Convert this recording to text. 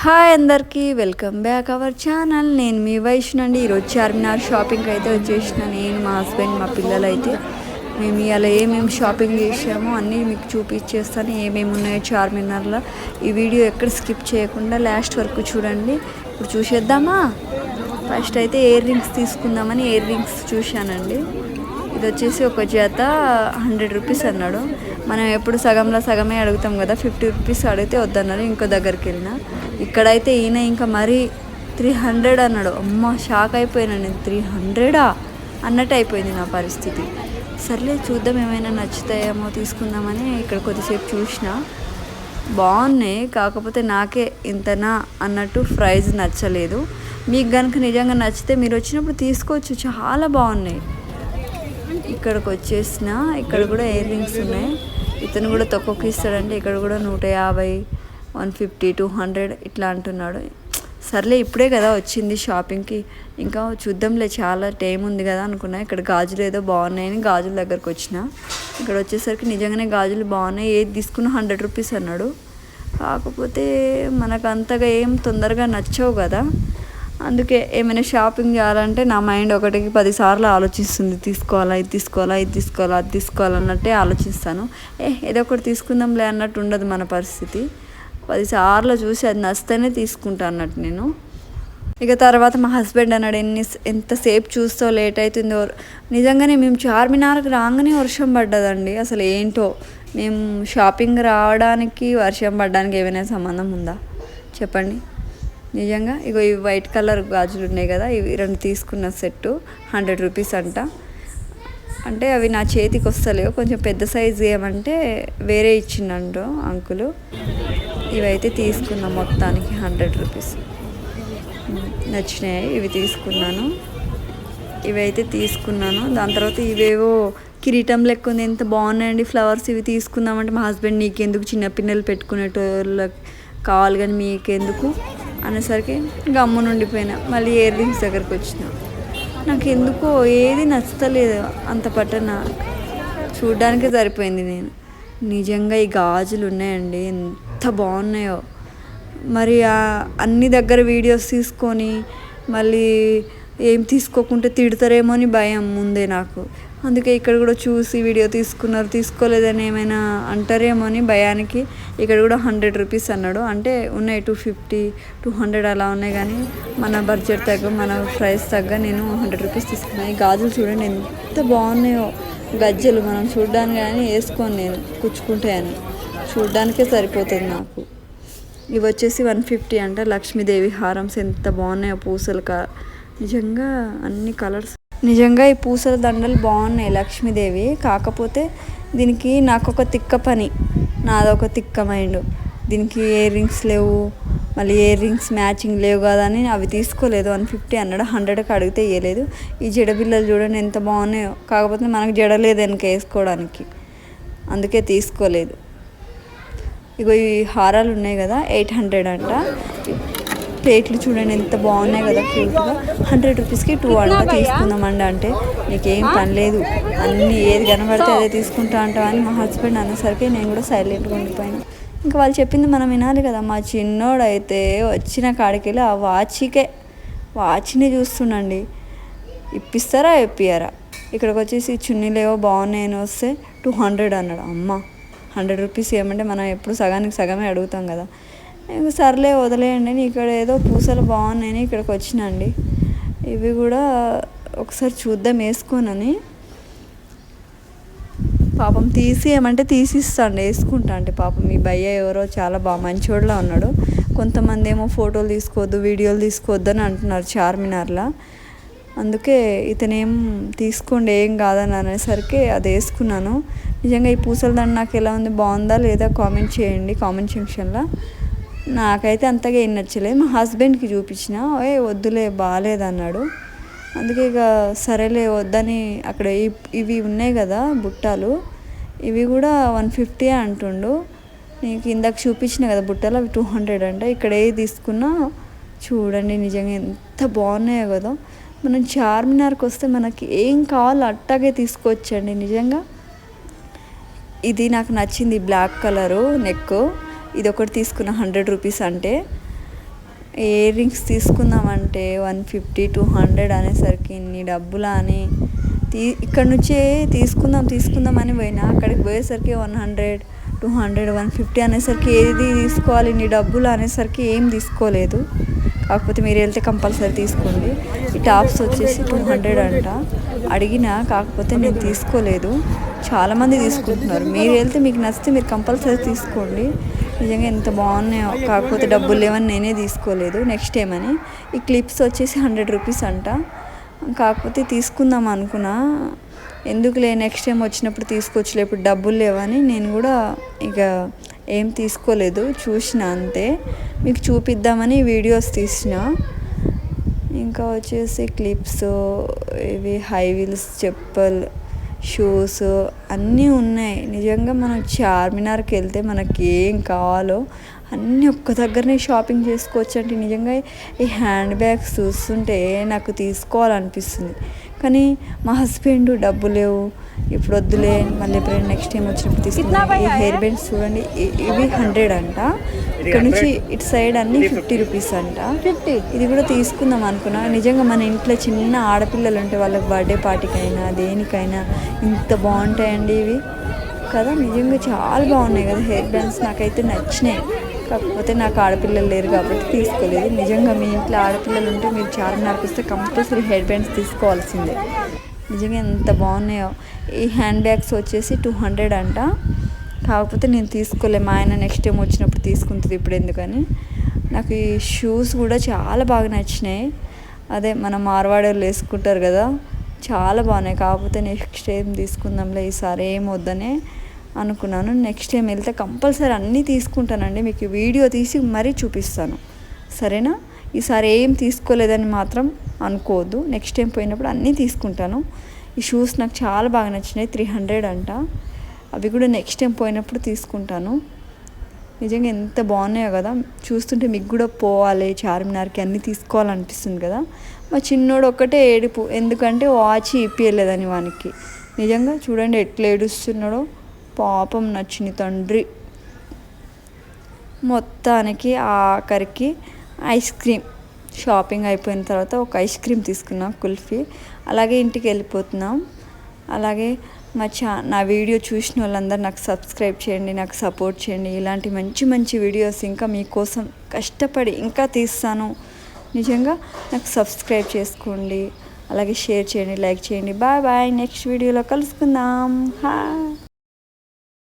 Hi అందరికీ welcome back our channel. నేను మీ వైష్ణు ఈరోజు చార్మినార్ షాపింగ్ అయితే వచ్చేసిన. నేను మా హస్బెండ్ మా పిల్లలు అయితే మేము ఇలా ఏమేమి షాపింగ్ చేసామో అన్నీ మీకు చూపించేస్తాను. ఏమేమి ఉన్నాయో చార్మినార్లో. ఈ వీడియో ఎక్కడ స్కిప్ చేయకుండా లాస్ట్ వరకు చూడండి. ఇప్పుడు చూసేద్దామా? ఫస్ట్ అయితే ఇయర్ రింగ్స్ తీసుకుందామని ఇయర్ రింగ్స్ చూశానండి. ఇది వచ్చేసి ఒక జత హండ్రెడ్ రూపీస్ అన్నాడు. మనం ఎప్పుడు సగంలో సగమే అడుగుతాం కదా ఫిఫ్టీ రూపీస్ అడిగితే వద్దన్నారు. ఇంకో దగ్గరికి వెళ్ళినా. ఇక్కడైతే ఈయన ఇంకా మరీ త్రీ హండ్రెడ్ అన్నాడు. అమ్మ షాక్ అయిపోయినా నేను. త్రీ హండ్రెడా? అన్నట్టు అయిపోయింది నా పరిస్థితి. సర్లే చూద్దాం ఏమైనా నచ్చుతాయేమో తీసుకుందామని ఇక్కడ కొద్దిసేపు చూసిన. బాగున్నాయి కాకపోతే నాకే ఇంతనా అన్నట్టు ప్రైజ్ నచ్చలేదు. మీకు కనుక నిజంగా నచ్చితే మీరు వచ్చినప్పుడు తీసుకోవచ్చు. చాలా బాగున్నాయి. ఇక్కడికి వచ్చేసిన ఇక్కడ కూడా ఇయర్ రింగ్స్ ఉన్నాయి. ఇతను కూడా తక్కువకి ఇస్తాడంటే ఇక్కడ కూడా నూట యాభై వన్ ఫిఫ్టీ టూ హండ్రెడ్ ఇట్లా అంటున్నాడు. సర్లే ఇప్పుడే కదా వచ్చింది షాపింగ్కి. ఇంకా చూద్దాంలే చాలా టైం ఉంది కదా అనుకున్నా. ఇక్కడ గాజులు ఏదో బాగున్నాయని గాజుల దగ్గరకు వచ్చిన. ఇక్కడ వచ్చేసరికి నిజంగానే గాజులు బాగున్నాయి. ఏది తీసుకున్నా హండ్రెడ్ రూపీస్ అన్నాడు. కాకపోతే మనకు అంతగా ఏం తొందరగా నచ్చవు కదా. అందుకే ఏమైనా షాపింగ్ చేయాలంటే నా మైండ్ ఒకటికి పదిసార్లు ఆలోచిస్తుంది. తీసుకోవాలా ఇది తీసుకోవాలా ఇది తీసుకోవాలా అది తీసుకోవాలన్నట్టే ఆలోచిస్తాను. ఏ ఏదో ఒకటి తీసుకుందాంలే అన్నట్టు ఉండదు మన పరిస్థితి. పదిసార్లు చూసి అది నచ్చితేనే తీసుకుంటా అన్నట్టు నేను. ఇక తర్వాత మా హస్బెండ్ అన్నాడు ఎన్ని ఎంతసేపు చూస్తో లేట్ అవుతుందో నిజంగానే మేము చార్మినార్కి రాగానే వర్షం పడ్డదండి. అసలు ఏంటో? మేము షాపింగ్ రావడానికి వర్షం పడడానికి ఏమైనా సంబంధం ఉందా? చెప్పండి. నిజంగా ఇగో ఇవి వైట్ కలర్ గాజులు ఉన్నాయి కదా ఇవి రెండు తీసుకున్న సెట్టు హండ్రెడ్ రూపీస్ అంట. అంటే అవి నా చేతికి వస్తలేవు కొంచెం పెద్ద సైజు ఏమంటే వేరే ఇచ్చిండండు అంకులు. ఇవైతే తీసుకున్నాం మొత్తానికి హండ్రెడ్ రూపీస్. నచ్చినాయి ఇవి తీసుకున్నాను. ఇవైతే తీసుకున్నాను. దాని తర్వాత ఇవేవో కిరీటం లెక్క ఉంది. ఎంత బాగున్నాయండి ఫ్లవర్స్ ఇవి తీసుకుందామంటే మా హస్బెండ్ నీకెందుకు చిన్నపిల్లలు పెట్టుకునేటోళ్ళకి కావాలి కానీ మీకెందుకు అనేసరికి గమ్మున ఉండిపోయినా. మళ్ళీ ఇయర్ రింగ్స్ దగ్గరకు వచ్చిన. నాకు ఎందుకో ఏది నచ్చలేదు అంత పట్టణ చూడ్డానికే సరిపోయింది నేను. నిజంగా ఈ గాజులు ఉన్నాయండి. ఎంత బాగున్నాయో. మరి అన్ని దగ్గర వీడియోస్ తీసుకొని మళ్ళీ ఏం తీసుకోకుంటే తిడతారేమో అని భయం ముందే నాకు. అందుకే ఇక్కడ కూడా చూసి వీడియో తీసుకున్నారు తీసుకోలేదని ఏమైనా అంటారేమో అని భయానికి ఇక్కడ కూడా హండ్రెడ్ రూపీస్ అన్నాడు. అంటే ఉన్నాయి టూ ఫిఫ్టీ టూ హండ్రెడ్ అలా ఉన్నాయి కానీ మన బడ్జెట్ తగ్గ మన ప్రైస్ తగ్గ నేను హండ్రెడ్ రూపీస్ తీసుకున్నాను ఈ గాజులు చూడండి ఎంత బాగున్నాయో. గజ్జలు మనం చూడడానికి కానీ వేసుకోను నేను కుచ్చుకుంటాయని చూడ్డానికే సరిపోతుంది నాకు. ఇవి వచ్చేసి వన్ ఫిఫ్టీ అంటే. లక్ష్మీదేవి హారమ్స్ ఎంత బాగున్నాయో పూసలు కా నిజంగా అన్ని కలర్స్. నిజంగా ఈ పూసల దండలు బాగున్నాయి లక్ష్మీదేవి. కాకపోతే దీనికి నాకు ఒక తిక్క పని. నాదొక తిక్క మైండ్. దీనికి ఇయర్ రింగ్స్ లేవు. మళ్ళీ ఇయర్ రింగ్స్ మ్యాచింగ్ లేవు కదా అని అవి తీసుకోలేదు. వన్ ఫిఫ్టీ అన్నాడు హండ్రెడ్కి అడిగితే ఇవ్వలేదు ఈ జడబిల్లలు చూడండి ఎంత బాగున్నాయో. కాకపోతే మనకు జడ లేదు వెనక వేసుకోవడానికి. అందుకే తీసుకోలేదు. ఇగో ఈ హారాలు ఉన్నాయి కదా ఎయిట్ హండ్రెడ్ అంట. ప్లేట్లు చూడండి ఎంత బాగున్నాయి కదా క్యూట్గా. హండ్రెడ్ రూపీస్కి టూ అంట తీసుకుందామండి అంటే నీకేం పని లేదు. అన్నీ ఏది కనబడితే అదే తీసుకుంటా అంటావు అని మా హస్బెండ్ అనేసరికి నేను కూడా సైలెంట్గా ఉండిపోయాను. ఇంకా వాళ్ళు చెప్పింది మనం వినాలి కదా మా చిన్నోడైతే వచ్చిన కాడికి వెళ్ళి ఆ వాచ్కే వాచ్ని చూస్తుండండి. ఇప్పిస్తారా ఇప్పియారా ఇక్కడికి వచ్చేసి చున్నీలేవో బాగున్నాయని వస్తే టూ హండ్రెడ్ అన్నాడు. అమ్మ హండ్రెడ్ రూపీస్ ఇవ్వమంటే మనం ఎప్పుడు సగానికి సగమే అడుగుతాం కదా. సర్లే వదిలేయండి ఇక్కడ ఏదో పూసలు బాగున్నాయని ఇక్కడికి వచ్చినండి. ఇవి కూడా ఒకసారి చూద్దాం వేసుకోనని. పాపం తీసి ఏమంటే తీసిస్తాండి వేసుకుంటా అంటే పాపం మీ భయ్య ఎవరో చాలా బాగా మంచోడులా ఉన్నాడు. కొంతమంది ఏమో ఫోటోలు తీసుకోవద్దు వీడియోలు తీసుకోవద్దు అని అంటున్నారు చార్మినార్లా. అందుకే ఇతనేం తీసుకోండి ఏం కాదని అనేసరికి అది వేసుకున్నాను. నిజంగా ఈ పూసల దండ నాకు ఎలా ఉంది బాగుందా లేదా కామెంట్ చేయండి కామెంట్ సెక్షన్లో నాకైతే అంతగా ఏం నచ్చలేదు మా హస్బెండ్కి చూపించిన ఏ వద్దులే బాగాలేదన్నాడు అందుకే ఇక సరేలే వద్దని అక్కడ ఇవి ఉన్నాయి కదా బుట్టాలు. ఇవి కూడా వన్ ఫిఫ్టీ అంటుండు. నీకు ఇందాక చూపించిన కదా బుట్టలు అవి టూ హండ్రెడ్ అంటే. ఇక్కడ ఏ తీసుకున్నా చూడండి నిజంగా ఎంత బాగున్నాయో కదా. మనం చార్మినార్కి వస్తే మనకి ఏం కావాలో అట్టాగే తీసుకోవచ్చండి నిజంగా. ఇది నాకు నచ్చింది బ్లాక్ కలరు నెక్. ఇది ఒకటి తీసుకున్న హండ్రెడ్ రూపీస్ అంటే. ఇయర్ రింగ్స్ తీసుకుందామంటే వన్ ఫిఫ్టీ టూ హండ్రెడ్ అనేసరికి ఇన్ని డబ్బులా అని. తీ ఇక్కడ నుంచే తీసుకుందాం తీసుకుందాం అని పోయినా. అక్కడికి పోయేసరికి one hundred two hundred one fifty అనేసరికి ఏది తీసుకోవాలి ఇన్ని డబ్బులు అనేసరికి ఏం తీసుకోలేదు. కాకపోతే మీరు వెళ్తే కంపల్సరీ తీసుకోండి. ఈ టాప్స్ వచ్చేసి టూ హండ్రెడ్ అంట. అడిగినా కాకపోతే నేను తీసుకోలేదు. చాలామంది తీసుకుంటున్నారు. మీరు వెళ్తే మీకు నచ్చితే మీరు కంపల్సరీ తీసుకోండి. నిజంగా ఎంత బాగున్నాయో కాకపోతే డబ్బులు లేవని నేనే తీసుకోలేదు. నెక్స్ట్ టైం అని. ఈ క్లిప్స్ వచ్చేసి హండ్రెడ్ రూపీస్ అంట. కాకపోతే తీసుకుందాం అనుకున్నా. ఎందుకులే నెక్స్ట్ టైం వచ్చినప్పుడు తీసుకొచ్చులే ఇప్పుడు డబ్బులు లేవని నేను కూడా ఇక ఏం తీసుకోలేదు. చూసిన అంతే. మీకు చూపిద్దామని వీడియోస్ తీసిన. ఇంకా వచ్చేసి క్లిప్స్ ఇవి హై వీల్స్ చెప్పల్ షూస్ అన్నీ ఉన్నాయి. నిజంగా మనం చార్మినార్కి వెళ్తే మనకి ఏం కావాలో అన్నీ ఒక్క దగ్గరనే షాపింగ్ చేసుకోవచ్చు అంటే నిజంగా ఈ హ్యాండ్ బ్యాగ్స్ చూస్తుంటే నాకు తీసుకోవాలనిపిస్తుంది. కానీ మా హస్బెండ్ డబ్బు లేవు. ఇప్పుడు వద్దులే మళ్ళీ ఎప్పుడైనా నెక్స్ట్ టైం వచ్చినప్పుడు తీసుకుందాం ఈ హెయిర్ బ్యాండ్స్ చూడండి. ఇవి హండ్రెడ్ అంట. ఇక్కడ నుంచి ఇటు సైడ్ అన్ని ఫిఫ్టీ రూపీస్ అంట. ఫిఫ్టీ ఇది కూడా తీసుకుందాం అనుకున్నా. నిజంగా మన ఇంట్లో చిన్న ఆడపిల్లలు ఉంటే వాళ్ళకి బర్త్డే పార్టీకైనా దేనికైనా ఇంత బాగుంటాయండి ఇవి. కదా నిజంగా చాలా బాగున్నాయి కదా హెయిర్ బ్యాండ్స్ నాకైతే నచ్చినాయి. కాకపోతే నాకు ఆడపిల్లలు లేరు కాబట్టి తీసుకోలేదు. నిజంగా మీ ఇంట్లో ఆడపిల్లలు ఉంటే మీరు చార్మినార్కి వస్తే కంపల్సరీ హెడ్ బ్యాండ్స్ తీసుకోవాల్సిందే. నిజంగా ఎంత బాగున్నాయో. ఈ హ్యాండ్ బ్యాగ్స్ వచ్చేసి టూ హండ్రెడ్ అంట. కాకపోతే నేను తీసుకోలే. మా ఆయన నెక్స్ట్ టైం వచ్చినప్పుడు తీసుకుంటుంది ఇప్పుడు ఎందుకని. నాకు ఈ షూస్ కూడా చాలా బాగా నచ్చినాయి. అదే మన మార్వాడీలు వేసుకుంటారు కదా చాలా బాగున్నాయి. కాకపోతే నెక్స్ట్ టైం తీసుకుందాంలే ఈసారి ఏం వద్దనే. అనుకున్నాను. నెక్స్ట్ టైం వెళ్తే కంపల్సరీ అన్నీ తీసుకుంటానండి. మీకు వీడియో తీసి మరీ చూపిస్తాను. సరేనా? ఈసారి ఏం తీసుకోలేదని మాత్రం అనుకోవద్దు. నెక్స్ట్ టైం పోయినప్పుడు అన్నీ తీసుకుంటాను. ఈ షూస్ నాకు చాలా బాగా నచ్చినాయి. త్రీ హండ్రెడ్ అంట. అవి కూడా నెక్స్ట్ టైం పోయినప్పుడు తీసుకుంటాను. నిజంగా ఎంత బాగున్నాయో కదా. చూస్తుంటే మీకు కూడా పోవాలి. చార్మినార్కి అన్నీ తీసుకోవాలనిపిస్తుంది కదా. మా చిన్నోడు ఒక్కటే ఏడుపు. ఎందుకంటే వాచ్ ఇప్పియలేదని వానికి. నిజంగా చూడండి ఎట్లా ఏడుస్తున్నాడో. పాపం నచ్చిన తండ్రి. మొత్తానికి ఆఖరికి ఐస్ క్రీమ్. షాపింగ్ అయిపోయిన తర్వాత ఒక ఐస్ క్రీమ్ తీసుకున్నాం కుల్ఫీ. అలాగే ఇంటికి వెళ్ళిపోతున్నాం. అలాగే మా చా నా వీడియో చూసిన వాళ్ళందరూ నాకు సబ్స్క్రైబ్ చేయండి నాకు సపోర్ట్ చేయండి. ఇలాంటి మంచి మంచి వీడియోస్ ఇంకా మీకోసం కష్టపడి ఇంకా తీస్తాను. నిజంగా నాకు సబ్స్క్రైబ్ చేసుకోండి. అలాగే షేర్ చేయండి లైక్ చేయండి. Bye bye. నెక్స్ట్ వీడియోలో కలుసుకుందాం. హాయ్